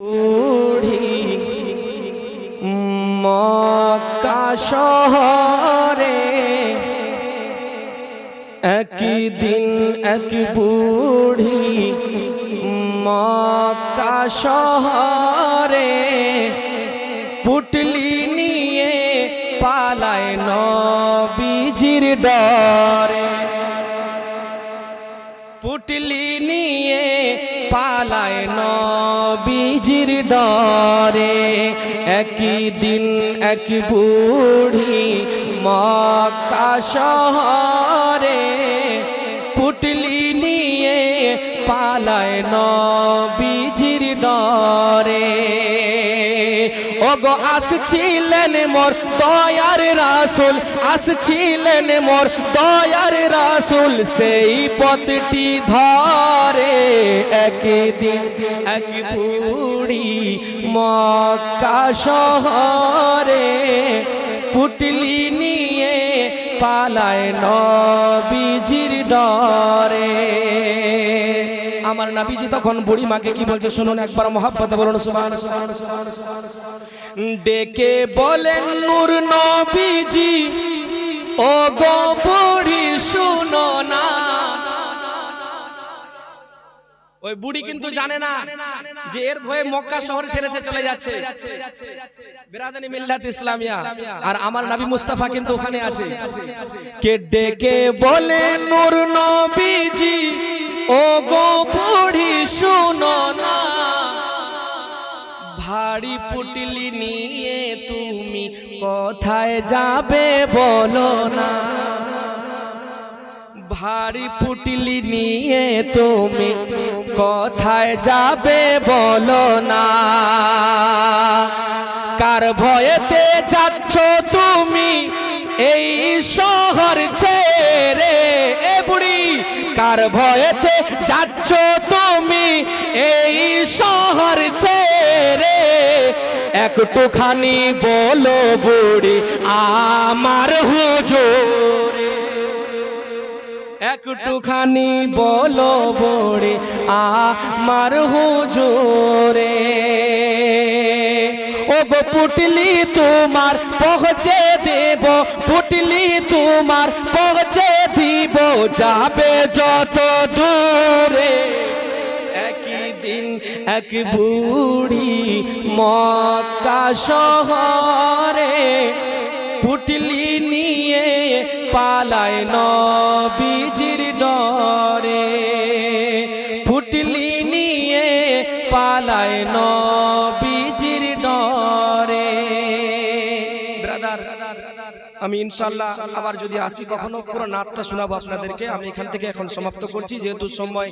বুড়ি মক্কা শহরে। একই দিন এক বুড়ি মক্কা শহরে পুটলি নিয়ে পালায় নবীজির ডরে পুটলি নিয়ে পালায় নবীজির ডরে। একই দিন এক বুড়ি মক্কা শহরে পালায় নবীজির ডরে। ওগো, আসছিলেন মোর দয়ার রাসুল, আসছিলেন মোর দয়ার রাসুল, সেই পথটি ধরে। একদিন এক বুড়ি মক্কা শহরে পুটলি নিয়ে পালায় নবীজির ডরে। আমার নাবিজি তখন বুড়ি মাকে কি বলছে? শুনুন একবার মহাব্বতে বলুন, সুবহান ডেকে বলেন, নূর নবীজি ও গো বুড়ি, শুনো না। ওই বুড়ি কিন্তু জানে না যে এর ভয়ে মক্কা শহর ছেড়েছে চলে যাচ্ছে। বিরাদানি মিল্লাত ইসলামিয়া। আর আমার নবী মুস্তাফা কিন্তু ওখানে আছে। কে ডেকে বলে, নূর নবীজি ও গো বুড়ি শুনো না। ভারী পুটলি নিয়ে তুমি কোথায় যাবে বলো না। ভারী পুটলি নিয়ে তুমি কোথায় যাবে বলো না। কার ভয়েতে যাচ্ছ তুমি? এই শহর ছেড়ে কার ভয়েতে যাচ্ছ তুমি এই শহর ছেড়ে। একটুখানি বলো বুড়ি, আমার হুজুরে। একটুখানি বলো বড়ে, আমার হুজুরে। ও গো পুটলি তোমার পৌঁছে দেব, পুটলি তোমার পৌঁছে যাবে যত দূরে। একই দিন এক বুড়ি মক্কা শহরে পুটলি নিয়ে পালায় নবীজির ডরে। পুটলি নিয়ে পালায় নবীজির আমি ইনশাল্লাহ আবার যদি আসি কখনো, পুরো নাটটা শোনাবো আপনাদেরকে। আমি এখান থেকে এখন সমাপ্ত করছি, যেহেতু সময়